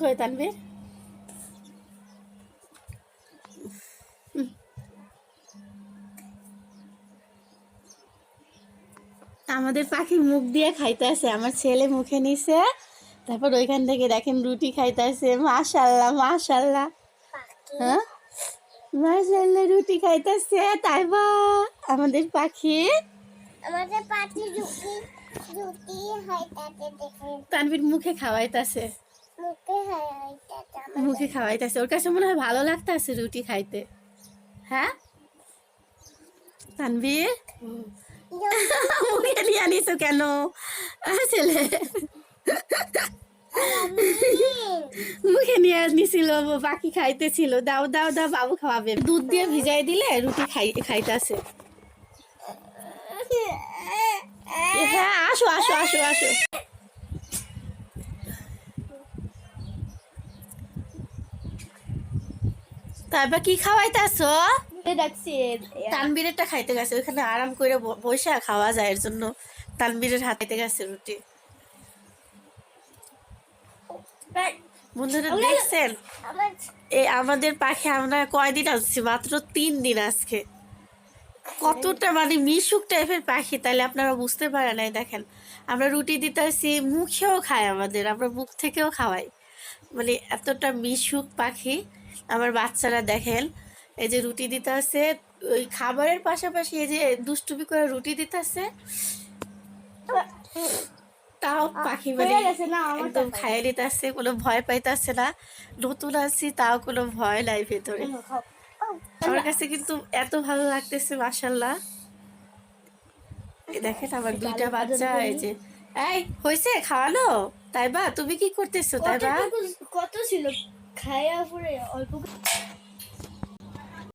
কই তানবীর আমাদের পাখি মুখ দিয়ে খাইতেছে আমার ছেলে মুখে নিছে তারপর ওইখান থেকে দেখেন রুটি খাইতেছে মাশাল্লাহ মাশাল্লাহ। হ্যাঁ? মাশাল্লাহ রুটি খাইতেছে তাই বা আমাদের পাখি। আমাদের পাটি রুটি রুটি হাইটাতে দেখে তানবীর মুখে খাওয়াইতেছে। মুখে খাওয়াইতেছে। ওর কাছে মনে হয় ভালো লাগতেছে রুটি খাইতে। হ্যাঁ? তানবীর মুখে নিয়ে আনিস কেন? ছেলে। মুখে নিয়ে নিছিল বাকি খাইতেছিল। দাও দাও দাও বাবু খাওয়াবে। দুধ দিয়ে ভিজাই দিলে রুটি খাই খাইতেছে। হ্যাঁ আসো আসো আসো আসো। তারপর কি খাওয়াইতেছ? তানবীরেরটা খাইতে গেছে ওইখানে আরাম করে বসে খাওয়া যায় এর জন্য। তানবীরের হাতে গেছে রুটি। বন্ধুরা দেখছেন? এই আমাদের পাখি আমরা কয়দিন আসছি? মাত্র তিন দিন আজকে। কতটা মানে মিশুক টাইপের পাখি তাহলে আপনারা বুঝতে পারেন নাই দেখেন। আমরা রুটি দিতে আসি মুখেও খায় আমাদের আমরা মুখ থেকেও খাওয়াই। মানে এতটা মিশুক পাখি। আমার বাচ্চারা দেখেন এই যে রুটি দিতে আছে ওই খাবারের পাশাপাশি এই যে দুষ্টুমি করে রুটি দিতে আছে তাও পাখি মানে গেছে না, একদম খাইয়ে দিতে আসছে কোনো ভয় পাইতেছে না। নতুন আসছি তাও কোনো ভয় নাই ভেতরে। আমার কাছে কিন্তু এত ভালো লাগতেছে মাশাল্লাহ এই দেখেন আমার দুইটা বাচ্চা এই যে এই হয়েছে খাওয়ানো তাই বা তুমি কি করতেছো তাইবা? কত ছিল? খায়া পরে অল্প